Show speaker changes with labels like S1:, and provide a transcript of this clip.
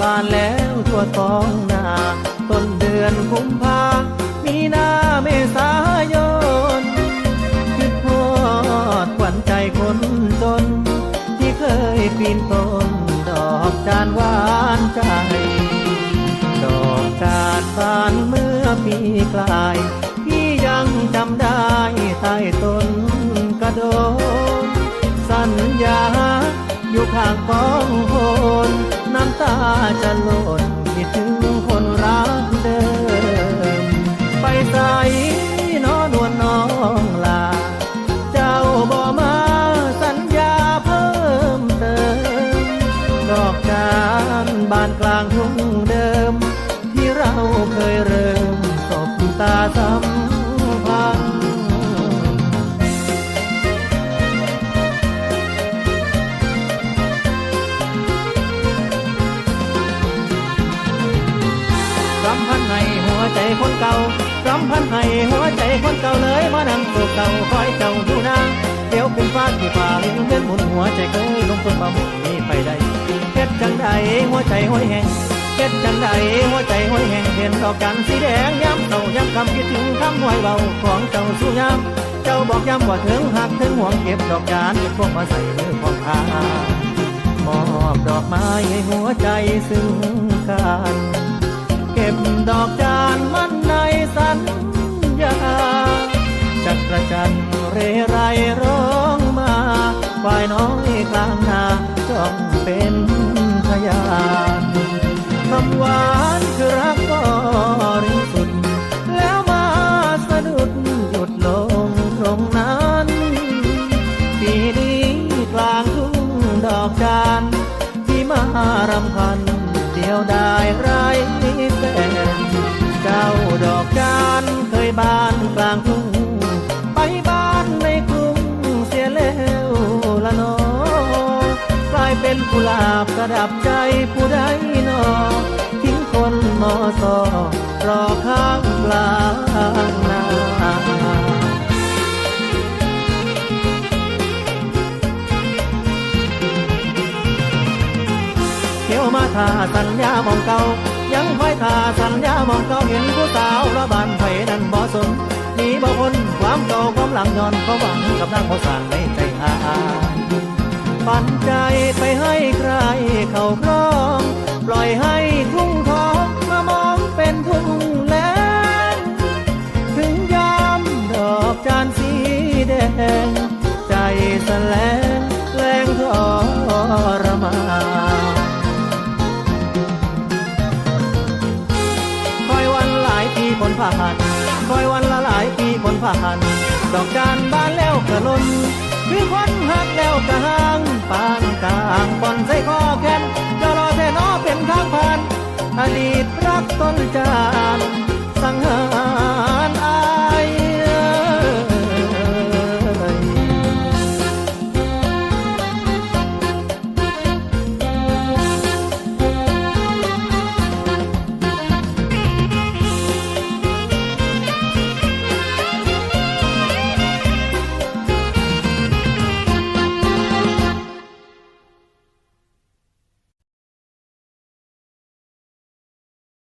S1: บานแล้วทั่วท้องนาต้นเดือนกุมภามีนาเมษายนคือพอดขวัญใจคนจน ที่เคยปีนต้นดอกจานหวานใจ ดอกจานบานเมื่อปีกลาย พี่ยังจำได้ใต้ต้นกระโดนสัญญาอยู่ข้างกองโคนำตาจะหล่นคิดถึงคนรักเดิ คนเก่ารำพันให้หัวใจคนเก่าเลยมานั่งโศกเก่าคอยเจ้าดูนางเดี๋ยวคุณฟ้าที่ฝ่าเลี้ยงเล่นหมุนหัวใจเคยลงทุนมาหมุนนี้ไปได้เฮ็ดจังใดหัวใจห้อยแหงเฮ็ดจังใดหัวใจห้อยแหงเห็นดอกจันสีแดงย้ำเต่าย้ำคำคิดถึงคำห้อยเบาของเจ้าสู้ย้ำเจ้าบอกย้ำว่าถึงหักถึงห่วงเก็บดอกจานพวกมาใส่มือของข้ามอบดอกไม้ให้หัวใจซึ่งกัน เก็บดอกจานมันในสัญญาจักระจันทร์เรไรร้องมาฝ่ายน้อยกลางนาจ้องเป็นพยานคำหวานคือรักก็ริสุด แล้วมาสะดุดหยุดลงตรงนั้นปีนี้กลางทุ่งดอกจานที่มารำพันเดียวได้ไร บ้านกลางทุ่งไปบ้านในกรุงเสียแล้วละนอกลายเป็นกุหลาบประดับใจผู้ใดนอทิ้งคนมอสอรอข้างกลาง มาท่าสัญญามองเก่ายังคอยท่าสัญญามองเก่าเห็นผู้สาวระบานไผนั้นบ่สนมีบ่คนความเก่าความหลังย้อนเขาหวังกับนางเขาสั่งในใจอายปันใจไปให้ใครเขาครอง ปล่อยให้ทุ่งทองมามองเป็นทุ่งแล้งถึงยามดอกจานสีแดงใจสแลงแผ่านคอยวันละหลายปีผลผ่านดอกจานบานแล้วกระลนคือคนหักแล้วกระหางปานกลางบอนใส่คอแขนจะรอแต่นอเป็นทางผ่าน อดีตรักต้นจาน